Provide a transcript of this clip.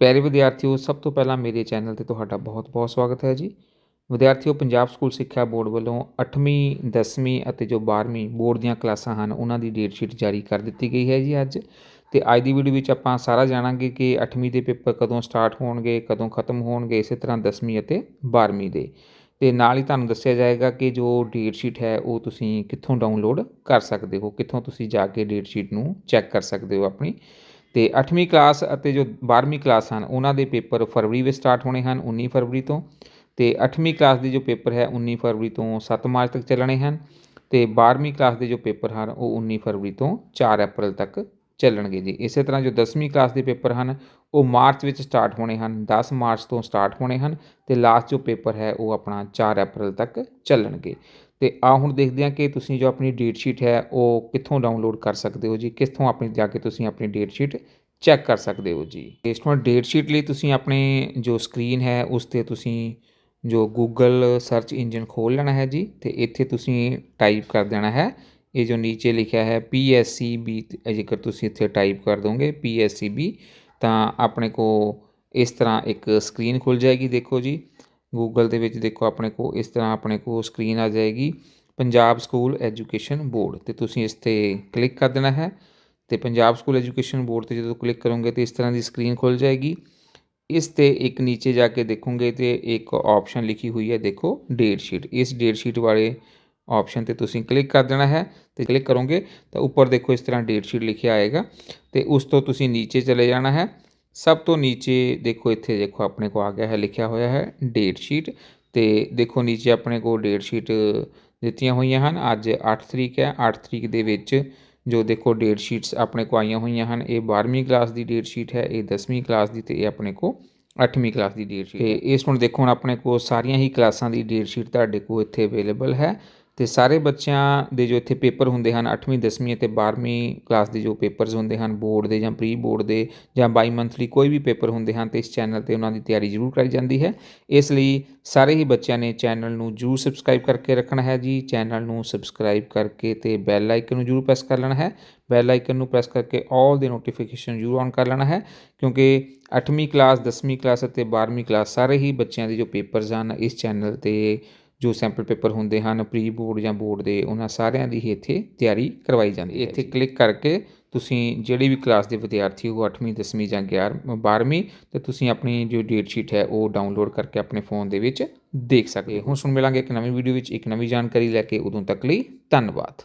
ਪਿਆਰੇ ਵਿਦਿਆਰਥੀਓ, ਸਭ ਤੋਂ ਪਹਿਲਾਂ ਮੇਰੇ ਚੈਨਲ ਤੇ ਤੁਹਾਡਾ ਬਹੁਤ-ਬਹੁਤ ਸਵਾਗਤ ਹੈ ਜੀ। ਵਿਦਿਆਰਥੀਓ, ਪੰਜਾਬ ਸਕੂਲ ਸਿੱਖਿਆ ਬੋਰਡ ਵੱਲੋਂ 8ਵੀਂ 10ਵੀਂ ਅਤੇ ਜੋ 12ਵੀਂ ਬੋਰਡ ਦੀਆਂ ਕਲਾਸਾਂ ਹਨ, ਉਹਨਾਂ ਦੀ ਡੇਟ ਸ਼ੀਟ ਜਾਰੀ ਕਰ ਦਿੱਤੀ ਗਈ ਹੈ ਜੀ ਅੱਜ। ਤੇ ਅੱਜ ਦੀ ਵੀਡੀਓ ਵਿੱਚ ਆਪਾਂ ਸਾਰਾ ਜਾਣਾਂਗੇ ਕਿ 8ਵੀਂ ਦੇ ਪੇਪਰ ਕਦੋਂ ਸਟਾਰਟ ਹੋਣਗੇ, ਕਦੋਂ ਖਤਮ ਹੋਣਗੇ, ਇਸੇ ਤਰ੍ਹਾਂ 10ਵੀਂ ਅਤੇ 12ਵੀਂ ਦੇ। ਤੇ ਨਾਲ ਹੀ ਤੁਹਾਨੂੰ ਦੱਸਿਆ ਜਾਏਗਾ ਕਿ ਜੋ ਡੇਟ ਸ਼ੀਟ ਹੈ, ਉਹ ਤੁਸੀਂ ਕਿੱਥੋਂ ਡਾਊਨਲੋਡ ਕਰ ਸਕਦੇ ਹੋ, ਕਿੱਥੋਂ ਤੁਸੀਂ ਜਾ ਕੇ ਡੇਟ ਸ਼ੀਟ ਨੂੰ ਚੈੱਕ ਕਰ ਸਕਦੇ ਹੋ ਆਪਣੀ। ਅਤੇ ਅੱਠਵੀਂ ਕਲਾਸ ਅਤੇ ਜੋ 12ਵੀਂ ਕਲਾਸ ਹਨ, ਉਹਨਾਂ ਦੇ ਪੇਪਰ ਫਰਵਰੀ ਵਿੱਚ ਸਟਾਰਟ ਹੋਣੇ ਹਨ 19 ਫਰਵਰੀ ਤੋਂ। ਅਤੇ ਅੱਠਵੀਂ ਕਲਾਸ ਦੇ ਜੋ ਪੇਪਰ ਹੈ 19 ਫਰਵਰੀ ਤੋਂ ਸੱਤ ਮਾਰਚ ਤੱਕ ਚੱਲਣੇ ਹਨ। ਅਤੇ ਬਾਰ੍ਹਵੀਂ ਕਲਾਸ ਦੇ ਜੋ ਪੇਪਰ ਹਨ, ਉਹ 19 ਫਰਵਰੀ ਤੋਂ ਚਾਰ ਅਪ੍ਰੈਲ ਤੱਕ ਚੱਲਣਗੇ ਜੀ। ਇਸੇ ਤਰ੍ਹਾਂ ਜੋ 10ਵੀਂ ਕਲਾਸ ਦੇ ਪੇਪਰ ਹਨ, ਉਹ ਮਾਰਚ ਵਿੱਚ ਸਟਾਰਟ ਹੋਣੇ ਹਨ 10 ਮਾਰਚ ਤੋਂ ਸਟਾਰਟ ਹੋਣੇ ਹਨ ਤੇ ਲਾਸਟ ਜੋ ਪੇਪਰ ਹੈ, ਉਹ ਆਪਣਾ 4 ਅਪ੍ਰੈਲ ਤੱਕ ਚੱਲਣਗੇ। ਤੇ ਆ ਹੁਣ ਦੇਖਦੇ ਹਾਂ ਕਿ ਤੁਸੀਂ ਜੋ ਆਪਣੀ ਡੇਟ ਸ਼ੀਟ ਹੈ, ਉਹ ਕਿੱਥੋਂ ਡਾਊਨਲੋਡ ਕਰ ਸਕਦੇ ਹੋ ਜੀ? ਕਿੱਥੋਂ ਆਪਣੀ, ਜਾ ਕੇ ਤੁਸੀਂ ਆਪਣੀ ਡੇਟ ਸ਼ੀਟ ਚੈੱਕ ਕਰ ਸਕਦੇ ਹੋ ਜੀ? ਇਸ ਤੋਂ ਡੇਟ ਸ਼ੀਟ ਲਈ ਤੁਸੀਂ ਆਪਣੇ ਜੋ ਸਕਰੀਨ ਹੈ, ਉਸ ਤੇ ਤੁਸੀਂ ਜੋ ਗੂਗਲ ਸਰਚ ਇੰਜਨ ਖੋਲ ਲੈਣਾ ਹੈ ਜੀ, ਤੇ ਇੱਥੇ ਤੁਸੀਂ ਟਾਈਪ ਕਰ ਦੇਣਾ ਹੈ ਇਹ ਜੋ ਨੀਚੇ ਲਿਖਿਆ ਹੈ PSCB ਜੇਕਰ ਤੁਸੀਂ ਇੱਥੇ ਟਾਈਪ ਕਰ ਦੋਗੇ PSCB ਤਾਂ ਆਪਣੇ ਕੋ ਇਸ ਤਰ੍ਹਾਂ ਇੱਕ ਸਕਰੀਨ ਖੁੱਲ ਜਾਏਗੀ, ਦੇਖੋ ਜੀ। ਗੂਗਲ ਦੇ ਵਿੱਚ ਦੇਖੋ ਆਪਣੇ ਕੋ ਇਸ ਤਰ੍ਹਾਂ ਆਪਣੇ ਕੋ ਸਕਰੀਨ ਆ ਜਾਏਗੀ। ਪੰਜਾਬ ਸਕੂਲ ਐਜੂਕੇਸ਼ਨ ਬੋਰਡ ਤੇ ਤੁਸੀਂ ਇਸ ਤੇ ਕਲਿੱਕ ਕਰ ਦੇਣਾ ਹੈ ਤੇ ਪੰਜਾਬ ਸਕੂਲ ਐਜੂਕੇਸ਼ਨ ਬੋਰਡ ਤੇ ਜਦੋਂ ਕਲਿੱਕ ਕਰੋਗੇ ਤੇ ਇਸ ਤਰ੍ਹਾਂ ਦੀ ਸਕਰੀਨ ਖੁੱਲ ਜਾਏਗੀ। ਇਸ ਤੇ ਇੱਕ ਨੀਚੇ ਜਾ ਕੇ ਦੇਖੋਗੇ ਤੇ ਇੱਕ ਆਪਸ਼ਨ ਲਿਖੀ ਹੋਈ ਹੈ, ਦੇਖੋ, ਡੇਟ ਸ਼ੀਟ। ਇਸ ਡੇਟ ਸ਼ੀਟ ਵਾਲੇ ਆਪਸ਼ਨ ਤੇ ਤੁਸੀਂ ਕਲਿੱਕ ਕਰ ਦੇਣਾ ਹੈ ਤੇ ਕਲਿੱਕ ਕਰੋਗੇ ਤਾਂ ਉੱਪਰ ਦੇਖੋ ਇਸ ਤਰ੍ਹਾਂ ਡੇਟ ਸ਼ੀਟ ਲਿਖਿਆ ਆਏਗਾ ਤੇ ਉਸ ਤੋਂ ਤੁਸੀਂ ਨੀਚੇ ਚਲੇ ਜਾਣਾ ਹੈ। ਸਭ ਤੋਂ ਨੀਚੇ ਦੇਖੋ ਇੱਥੇ ਦੇਖੋ ਆਪਣੇ ਕੋ ਆ ਗਿਆ ਹੈ, ਲਿਖਿਆ ਹੋਇਆ ਹੈ ਡੇਟ ਸ਼ੀਟ ਤੇ ਦੇਖੋ ਨੀਚੇ ਆਪਣੇ ਕੋ ਡੇਟ ਸ਼ੀਟ ਦਿੱਤੀਆਂ ਹੋਈਆਂ ਹਨ। ਅੱਜ 8 ਤਰੀਕ ਹੈ 8 ਤਰੀਕ ਦੇ ਵਿੱਚ ਜੋ ਦੇਖੋ ਡੇਟ ਸ਼ੀਟਸ ਆਪਣੇ ਕੋ ਆਈਆਂ ਹੋਈਆਂ ਹਨ, ਇਹ 12ਵੀਂ ਕਲਾਸ ਦੀ ਡੇਟ ਸ਼ੀਟ ਹੈ, ਇਹ 10ਵੀਂ ਕਲਾਸ ਦੀ ਤੇ ਇਹ ਆਪਣੇ ਕੋ 8ਵੀਂ ਕਲਾਸ ਦੀ ਡੇਟ ਸ਼ੀਟ ਤੇ ਇਸ ਹੁਣ ਦੇਖੋ ਹੁਣ ਆਪਣੇ ਕੋ ਸਾਰੀਆਂ ਹੀ ਕਲਾਸਾਂ ਦੀ ਡੇਟ ਸ਼ੀਟ ਤੁਹਾਡੇ ਕੋ ਇੱਥੇ ਅਵੇਲੇਬਲ ਹੈ। ਅਤੇ ਸਾਰੇ ਬੱਚਿਆਂ ਦੇ ਜੋ ਇੱਥੇ ਪੇਪਰ ਹੁੰਦੇ ਹਨ 8ਵੀਂ 10ਵੀਂ ਅਤੇ 12ਵੀਂ ਕਲਾਸ ਦੇ ਜੋ ਪੇਪਰਸ ਹੁੰਦੇ ਹਨ, ਬੋਰਡ ਦੇ ਜਾਂ ਪ੍ਰੀ ਬੋਰਡ ਦੇ ਜਾਂ ਬਾਈ ਮੰਥਲੀ ਕੋਈ ਵੀ ਪੇਪਰ ਹੁੰਦੇ ਹਨ ਅਤੇ ਇਸ ਚੈਨਲ ਤੇ ਉਹਨਾਂ ਦੀ ਤਿਆਰੀ ਜ਼ਰੂਰ ਕਰਾਈ ਜਾਂਦੀ ਹੈ। ਇਸ ਲਈ ਸਾਰੇ ਹੀ ਬੱਚਿਆਂ ਨੇ ਚੈਨਲ ਨੂੰ ਜ਼ਰੂਰ ਸਬਸਕ੍ਰਾਈਬ ਕਰਕੇ ਰੱਖਣਾ ਹੈ ਜੀ। ਚੈਨਲ ਨੂੰ ਸਬਸਕ੍ਰਾਈਬ ਕਰਕੇ ਤੇ ਬੈਲ ਆਈਕਨ ਨੂੰ ਜ਼ਰੂਰ ਪ੍ਰੈਸ ਕਰ ਲੈਣਾ ਹੈ। ਬੈਲ ਆਈਕਨ ਨੂੰ ਪ੍ਰੈਸ ਕਰਕੇ ਆਲ ਦੇ ਨੋਟੀਫਿਕੇਸ਼ਨ ਜ਼ਰੂਰ ਔਨ ਕਰ ਲੈਣਾ ਹੈ, ਕਿਉਂਕਿ 8ਵੀਂ ਕਲਾਸ 10ਵੀਂ ਕਲਾਸ ਅਤੇ 12ਵੀਂ ਕਲਾਸ ਸਾਰੇ ਹੀ ਬੱਚਿਆਂ ਦੇ ਜੋ ਪੇਪਰਸ ਹਨ, ਇਸ ਚੈਨਲ ਤੇ ਜੋ ਸੈਂਪਲ ਪੇਪਰ ਹੁੰਦੇ ਹਨ ਪ੍ਰੀ ਬੋਰਡ ਜਾਂ ਬੋਰਡ ਦੇ ਉਹਨਾਂ ਸਾਰਿਆਂ ਦੀ ਹੀ ਇੱਥੇ ਤਿਆਰੀ ਕਰਵਾਈ ਜਾਂਦੀ ਹੈ। ਇੱਥੇ ਕਲਿੱਕ ਕਰਕੇ ਤੁਸੀਂ ਜਿਹੜੀ ਵੀ ਕਲਾਸ ਦੇ ਵਿਦਿਆਰਥੀ ਹੋ 8ਵੀਂ 10ਵੀਂ ਜਾਂ 11 12ਵੀਂ ਤੇ ਤੁਸੀਂ ਆਪਣੀ ਜੋ ਡੇਟ ਸ਼ੀਟ ਹੈ ਉਹ ਡਾਊਨਲੋਡ ਕਰਕੇ ਆਪਣੇ ਫੋਨ ਦੇ ਵਿੱਚ ਦੇਖ ਸਕਦੇ ਹੋ। ਹੁਣ ਸੁਣ ਮਿਲਾਂਗੇ ਇੱਕ ਨਵੀਂ ਵੀਡੀਓ ਵਿੱਚ ਇੱਕ ਨਵੀਂ ਜਾਣਕਾਰੀ ਲੈ ਕੇ। ਉਦੋਂ ਤੱਕ ਲਈ ਧੰਨਵਾਦ।